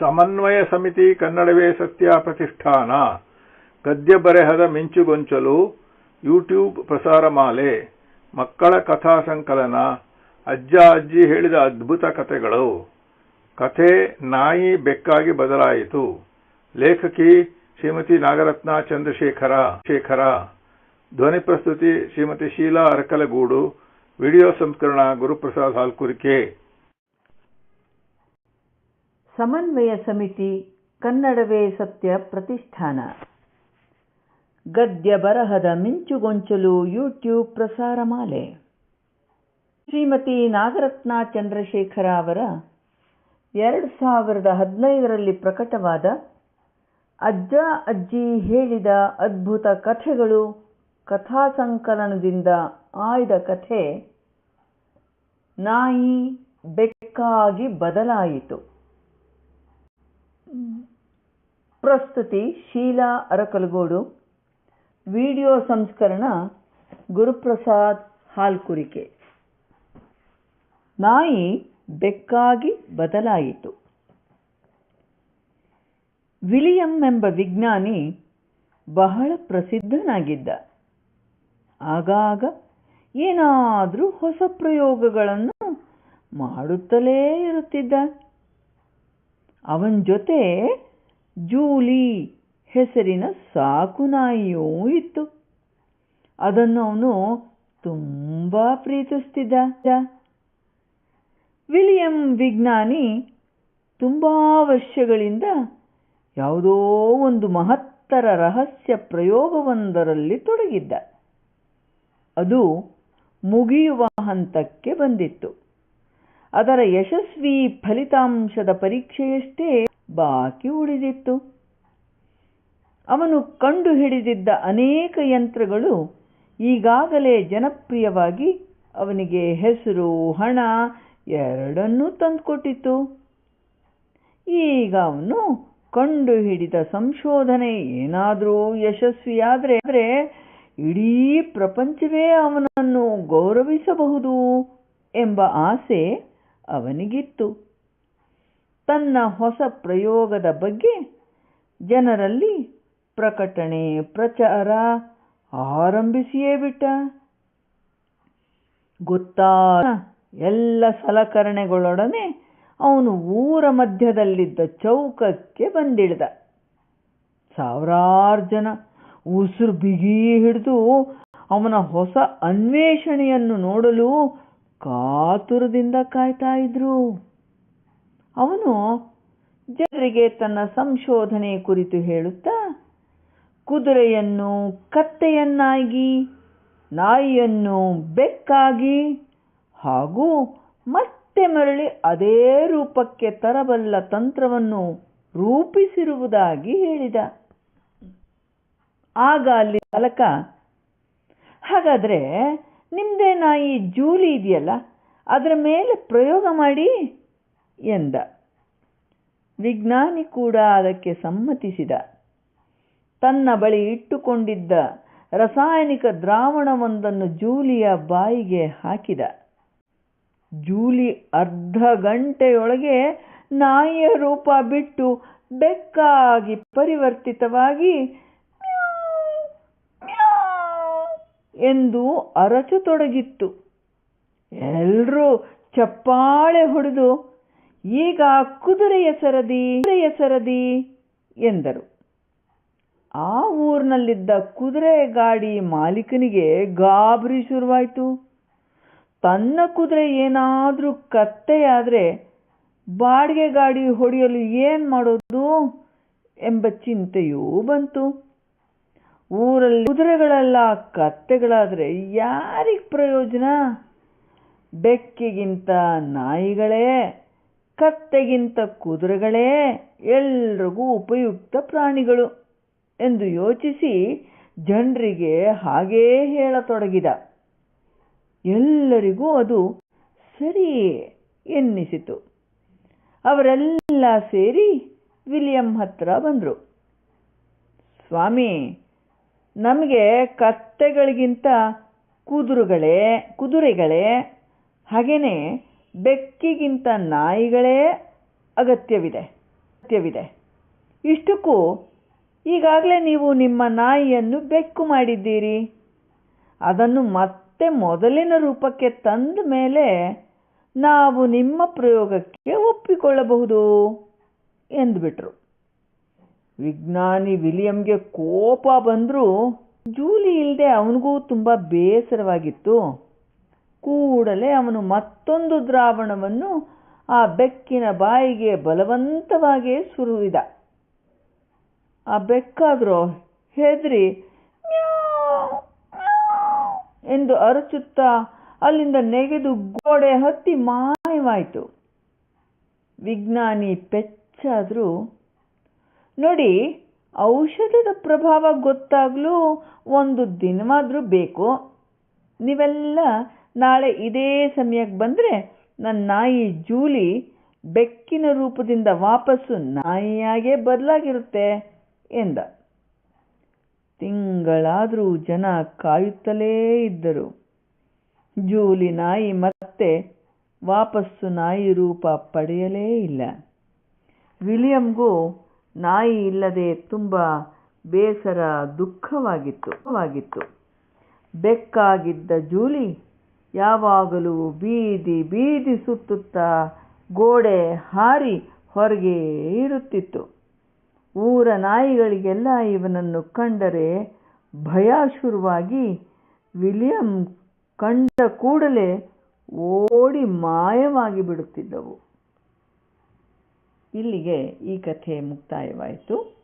ಸಮನ್ವಯ ಸಮಿತಿ ಕನ್ನಡವೇ ಸತ್ಯ ಪ್ರತಿಷ್ಠಾನ. ಗದ್ಯ ಬರೆಹದ ಮಿಂಚುಗೊಂಚಲು ಯೂಟ್ಯೂಬ್ ಪ್ರಸಾರಮಾಲೆ. ಮಕ್ಕಳ ಕಥಾ ಸಂಕಲನ. ಅಜ್ಜ ಅಜ್ಜಿ ಹೇಳಿದ ಅದ್ಭುತ ಕಥೆಗಳು. ಕಥೆ ನಾಯಿ ಬೆಕ್ಕಾಗಿ ಬದಲಾಯಿತು. ಲೇಖಕಿ ಶ್ರೀಮತಿ ನಾಗರತ್ನ ಚಂದ್ರಶೇಖರ, ಶೇಖರ. ಧ್ವನಿ ಪ್ರಸ್ತುತಿ ಶ್ರೀಮತಿ ಶೀಲಾ ಅರಕಲಗೂಡು. ವಿಡಿಯೋ ಸಂಸ್ಕರಣ ಗುರುಪ್ರಸಾದ್ ಹಾಲ್ಕುರಿಕೆ. ಸಮನ್ವಯ ಸಮಿತಿ ಕನ್ನಡವೇ ಸತ್ಯ ಪ್ರತಿಷ್ಠಾನ. ಗದ್ಯ ಬರಹದ ಮಿಂಚುಗೊಂಚಲು ಯೂಟ್ಯೂಬ್ ಪ್ರಸಾರ ಮಾಲೆ. ಶ್ರೀಮತಿ ನಾಗರತ್ನ ಚಂದ್ರಶೇಖರ ಅವರ ಎರಡು ಸಾವಿರದ ಹದಿನೈದರಲ್ಲಿ ಪ್ರಕಟವಾದ ಅಜ್ಜ ಅಜ್ಜಿ ಹೇಳಿದ ಅದ್ಭುತ ಕಥೆಗಳು ಕಥಾ ಸಂಕಲನದಿಂದ ಆಯ್ದ ಕಥೆ ನಾಯಿ ಬೆಕ್ಕಾಗಿ ಬದಲಾಯಿತು. ಪ್ರಸ್ತುತಿ ಶೀಲಾ ಅರಕಲಗೋಡು. ವಿಡಿಯೋ ಸಂಸ್ಕರಣ ಗುರುಪ್ರಸಾದ್ ಹಾಲ್ಕುರಿಕೆ. ನಾಯಿ ಬೆಕ್ಕಾಗಿ ಬದಲಾಯಿತು. ವಿಲಿಯಂ ಎಂಬ ವಿಜ್ಞಾನಿ ಬಹಳ ಪ್ರಸಿದ್ಧನಾಗಿದ್ದ. ಆಗಾಗ ಏನಾದರೂ ಹೊಸ ಪ್ರಯೋಗಗಳನ್ನು ಮಾಡುತ್ತಲೇ ಇರುತ್ತಿದ್ದ. ಅವನ ಜೊತೆ ಜೂಲಿ ಹೆಸರಿನ ಸಾಕು ನಾಯಿಯೂ ಇತ್ತು. ಅದನ್ನು ಅವನು ತುಂಬ ಪ್ರೀತಿಸ್ತಿದ್ದ. ವಿಲಿಯಂ ವಿಜ್ಞಾನಿ ತುಂಬ ವರ್ಷಗಳಿಂದ ಯಾವುದೋ ಒಂದು ಮಹತ್ತರ ರಹಸ್ಯ ಪ್ರಯೋಗವೊಂದರಲ್ಲಿ ತೊಡಗಿದ್ದ. ಅದು ಮುಗಿಯುವ ಹಂತಕ್ಕೆ ಬಂದಿತ್ತು. ಅದರ ಯಶಸ್ವಿ ಫಲಿತಾಂಶದ ಪರೀಕ್ಷೆಯಷ್ಟೇ ಬಾಕಿ ಉಳಿದಿತ್ತು. ಅವನು ಕಂಡುಹಿಡಿದಿದ್ದ ಅನೇಕ ಯಂತ್ರಗಳು ಈಗಾಗಲೇ ಜನಪ್ರಿಯವಾಗಿ ಅವನಿಗೆ ಹೆಸರು, ಹಣ ಎರಡನ್ನೂ ತಂದುಕೊಟ್ಟಿತ್ತು. ಈಗ ಅವನು ಕಂಡುಹಿಡಿದ ಸಂಶೋಧನೆ ಏನಾದರೂ ಯಶಸ್ವಿಯಾದರೆ ಇಡೀ ಪ್ರಪಂಚವೇ ಅವನನ್ನು ಗೌರವಿಸಬಹುದು ಎಂಬ ಆಸೆ ಅವನಿಗಿತ್ತು. ತನ್ನ ಹೊಸ ಪ್ರಯೋಗದ ಬಗ್ಗೆ ಜನರಲ್ಲಿ ಪ್ರಕಟಣೆ ಪ್ರಚಾರ ಆರಂಭಿಸಿಯೇ ಬಿಟ್ಟ. ಗೊತ್ತಾ ಎಲ್ಲ ಸಲಕರಣೆಗಳೊಡನೆ ಅವನು ಊರ ಮಧ್ಯದಲ್ಲಿದ್ದ ಚೌಕಕ್ಕೆ ಬಂದಿಳಿದ. ಸಾವಿರಾರು ಜನ ಉಸಿರು ಬಿಗಿ ಹಿಡಿದು ಅವನ ಹೊಸ ಅನ್ವೇಷಣೆಯನ್ನು ನೋಡಲು ಕಾತುರದಿಂದ ಕಾಯ್ತಾ ಇದ್ರು. ಅವನು ಜನರಿಗೆ ತನ್ನ ಸಂಶೋಧನೆ ಕುರಿತು ಹೇಳುತ್ತಾ, ಕುದುರೆಯನ್ನು ಕತ್ತೆಯನ್ನಾಗಿ, ನಾಯಿಯನ್ನು ಬೆಕ್ಕಾಗಿ ಹಾಗೂ ಮತ್ತೆ ಮರಳಿ ಅದೇ ರೂಪಕ್ಕೆ ತರಬಲ್ಲ ತಂತ್ರವನ್ನು ರೂಪಿಸಿರುವುದಾಗಿ ಹೇಳಿದ. ಆಗ ಅಲ್ಲಿ ಬಾಲಕ, ಹಾಗಾದ್ರೆ ನಿಮ್ದೇ ನಾಯಿ ಜೂಲಿ ಇದೆಯಲ್ಲ, ಅದರ ಮೇಲೆ ಪ್ರಯೋಗ ಮಾಡಿ ಎಂದ. ವಿಜ್ಞಾನಿ ಕೂಡ ಅದಕ್ಕೆ ಸಮ್ಮತಿಸಿದ. ತನ್ನ ಬಳಿ ಇಟ್ಟುಕೊಂಡಿದ್ದ ರಾಸಾಯನಿಕ ದ್ರಾವಣವೊಂದನ್ನು ಜೂಲಿಯ ಬಾಯಿಗೆ ಹಾಕಿದ. ಜೂಲಿ ಅರ್ಧ ಗಂಟೆಯೊಳಗೆ ನಾಯಿಯ ರೂಪ ಬಿಟ್ಟು ಬೆಕ್ಕಾಗಿ ಪರಿವರ್ತಿತವಾಗಿ ಎಂದು ಅರಚತೊಡಗಿತ್ತು. ಎಲ್ಲರೂ ಚಪ್ಪಾಳೆ ಹೊಡೆದು, ಈಗ ಕುದುರೆಯ ಸರದಿ ಕುದುರೆಯ ಸರದಿ ಎಂದರು. ಆ ಊರಿನಲ್ಲಿದ್ದ ಕುದುರೆ ಗಾಡಿ ಮಾಲೀಕನಿಗೆ ಗಾಬರಿ ಶುರುವಾಯಿತು. ತನ್ನ ಕುದುರೆ ಏನಾದರೂ ಕತ್ತೆಯಾದರೆ ಬಾಡಿಗೆ ಗಾಡಿ ಹೊಡೆಯಲು ಏನು ಮಾಡೋದು ಎಂಬ ಚಿಂತೆಯೂ ಬಂತು. ಊರಲ್ಲಿ ಕುದುರೆಗಳೆಲ್ಲ, ಕತ್ತೆಗಳಾದರೆ ಯಾರಿಗೆ ಪ್ರಯೋಜನ? ಬೆಕ್ಕಿಗಿಂತ ನಾಯಿಗಳೇ, ಕತ್ತೆಗಿಂತ ಕುದುರೆಗಳೇ ಎಲ್ರಿಗೂ ಉಪಯುಕ್ತ ಪ್ರಾಣಿಗಳು ಎಂದು ಯೋಚಿಸಿ ಜನರಿಗೆ ಹಾಗೇ ಹೇಳತೊಡಗಿದ. ಎಲ್ಲರಿಗೂ ಅದು ಸರಿ ಎನ್ನಿಸಿತು. ಅವರೆಲ್ಲ ಸೇರಿ ವಿಲಿಯಂ ಹತ್ರ ಬಂದರು. ಸ್ವಾಮಿ ನಮಗೆ ಕತ್ತೆಗಳಿಗಿಂತ ಕುದುರೆಗಳೇ ಕುದುರೆಗಳೇ ಹಾಗೆಯೇ ಬೆಕ್ಕಿಗಿಂತ ನಾಯಿಗಳೇ ಅಗತ್ಯವಿದೆ ಅಗತ್ಯವಿದೆ. ಇಷ್ಟಕ್ಕೂ ಈಗಾಗಲೇ ನೀವು ನಿಮ್ಮ ನಾಯಿಯನ್ನು ಬೆಕ್ಕು ಮಾಡಿದ್ದೀರಿ. ಅದನ್ನು ಮತ್ತೆ ಮೊದಲಿನ ರೂಪಕ್ಕೆ ತಂದ ಮೇಲೆ ನಾವು ನಿಮ್ಮ ಪ್ರಯೋಗಕ್ಕೆ ಒಪ್ಪಿಕೊಳ್ಳಬಹುದು ಎಂದುಬಿಟ್ರು. ವಿಜ್ಞಾನಿ ವಿಲಿಯಂಗೆ ಕೋಪ ಬಂದರೂ ಜೂಲಿ ಇಲ್ಲದೆ ಅವನಿಗೂ ತುಂಬ ಬೇಸರವಾಗಿತ್ತು. ಕೂಡಲೇ ಅವನು ಮತ್ತೊಂದು ದ್ರಾವಣವನ್ನು ಆ ಬೆಕ್ಕಿನ ಬಾಯಿಗೆ ಬಲವಂತವಾಗಿ ಸುರುವಿದ ಆ ಬೆಕ್ಕಾದರೂ ಹೆದರಿ ಎಂದು ಅರಚುತ್ತಾ ಅಲ್ಲಿಂದ ನೆಗೆದು ಗೋಡೆ ಹತ್ತಿ ಮಾಯವಾಯಿತು. ವಿಜ್ಞಾನಿ ಪೆಚ್ಚಾದರೂ ನೋಡಿ, ಔಷಧದ ಪ್ರಭಾವ ಗೊತ್ತಾಗಲೂ ಒಂದು ದಿನವಾದರೂ ಬೇಕು. ನೀವೆಲ್ಲ ನಾಳೆ ಇದೇ ಸಮಯಕ್ಕೆ ಬಂದರೆ ನನ್ನ ನಾಯಿ ಜೂಲಿ ಬೆಕ್ಕಿನ ರೂಪದಿಂದ ವಾಪಸ್ಸು ನಾಯಿಯಾಗೇ ಬದಲಾಗಿರುತ್ತೆ ಎಂದ. ತಿಂಗಳಾದರೂ ಜನ ಕಾಯುತ್ತಲೇ ಇದ್ದರು. ಜೂಲಿ ನಾಯಿ ಮತ್ತೆ ವಾಪಸ್ಸು ನಾಯಿ ರೂಪ ಪಡೆಯಲೇ ಇಲ್ಲ. ವಿಲಿಯಂಗೂ ನಾಯಿ ಇಲ್ಲದೆ ತುಂಬ ಬೇಸರ, ದುಃಖವಾಗಿತ್ತು. ಆಗಿತ್ತು ಬೆಕ್ಕಾಗಿದ್ದ ಜೂಲಿ ಯಾವಾಗಲೂ ಬೀದಿ ಬೀದಿ ಸುತ್ತುತ್ತಾ ಗೋಡೆ ಹಾರಿ ಹೊರಗೆ ಇರುತ್ತಿತ್ತು. ಊರ ನಾಯಿಗಳಿಗೆಲ್ಲ ಇವನನ್ನು ಕಂಡರೆ ಭಯ ಶುರುವಾಗಿ ವಿಲಿಯಂ ಕಂಡ ಕೂಡಲೇ ಓಡಿ ಮಾಯವಾಗಿ ಬಿಡುತ್ತಿದ್ದವು. ಇಲ್ಲಿಗೆ ಈ ಕಥೆ ಮುಕ್ತಾಯವಾಯಿತು.